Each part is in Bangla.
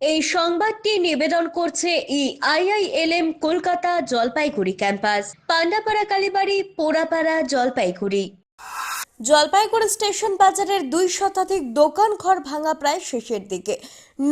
এই সংবাদটি নিবেদন করছে ই IILM Kolkata Jalpaiguri campus. Pandapara Kalibari, Porapara Jalpaiguri. Jalpaiguri station বাজারের দুই শতাধিক দোকান ঘর ভাঙা প্রায় শেষের দিকে।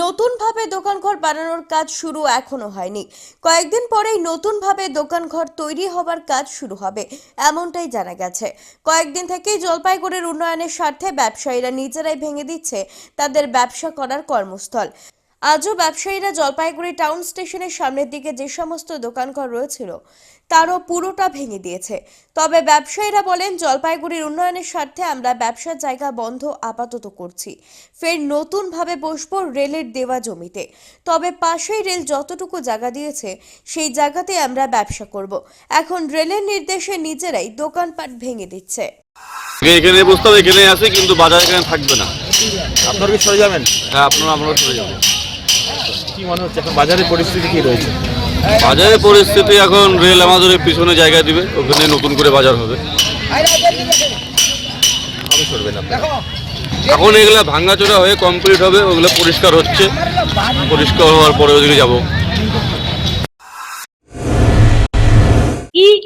নতুনভাবে দোকান ঘর বানানোর কাজ শুরু এখনও হয়নি। কয়েকদিন পরেই নতুনভাবে দোকান ঘর তৈরি হবার কাজ শুরু হবে, এমনটাই জানা গেছে। কয়েকদিন থেকেই জলপাইগুড়ির উন্নয়নের স্বার্থে ব্যবসায়ীরা নিজেরাই ভেঙে দিচ্ছে তাদের ব্যবসা করার কর্মস্থল। আজও ব্যবসায়ীরা জলপাইগুড়ি টাউন স্টেশনের সামনের দিকে যে সমস্ত দোকানঘর রয়েছিল তারও পুরোটা ভেঙে দিয়েছে। তবে ব্যবসায়ীরা বলেন জলপাইগুড়ির উন্নয়নের স্বার্থে আমরা ব্যবসার জায়গা বন্ধ আপাতত করছি। ফের নতুনভাবে বসবো রেলের দেওয়া জমিতে। তবে পাশেই রেল যতটুকু জায়গা দিয়েছে সেই জায়গাতে আমরা ব্যবসা করব। এখন রেলের নির্দেশে নিজেরাই দোকানপাট ভেঙে দিচ্ছে। এখানে বসতে হবে এখানে আসে কিন্তু বাজার এখানে থাকবে না। আপনারা কি সরে যাবেন? হ্যাঁ আপনারা আমরা চলে যাব। কি মনে হচ্ছে? এখন বাজারের পরিস্থিতি কি রয়েছে? বাজারের পরিস্থিতি এখন রেল আমাদের পিছনে জায়গা দিবে ওখানে নতুন করে বাজার হবে। এখন এগুলো ভাঙ্গাচোরা হয়ে কমপ্লিট হবে ওগুলো পরিষ্কার হচ্ছে। পরিষ্কার হওয়ার পরে ওদিকে যাব।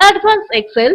Advanced Excel.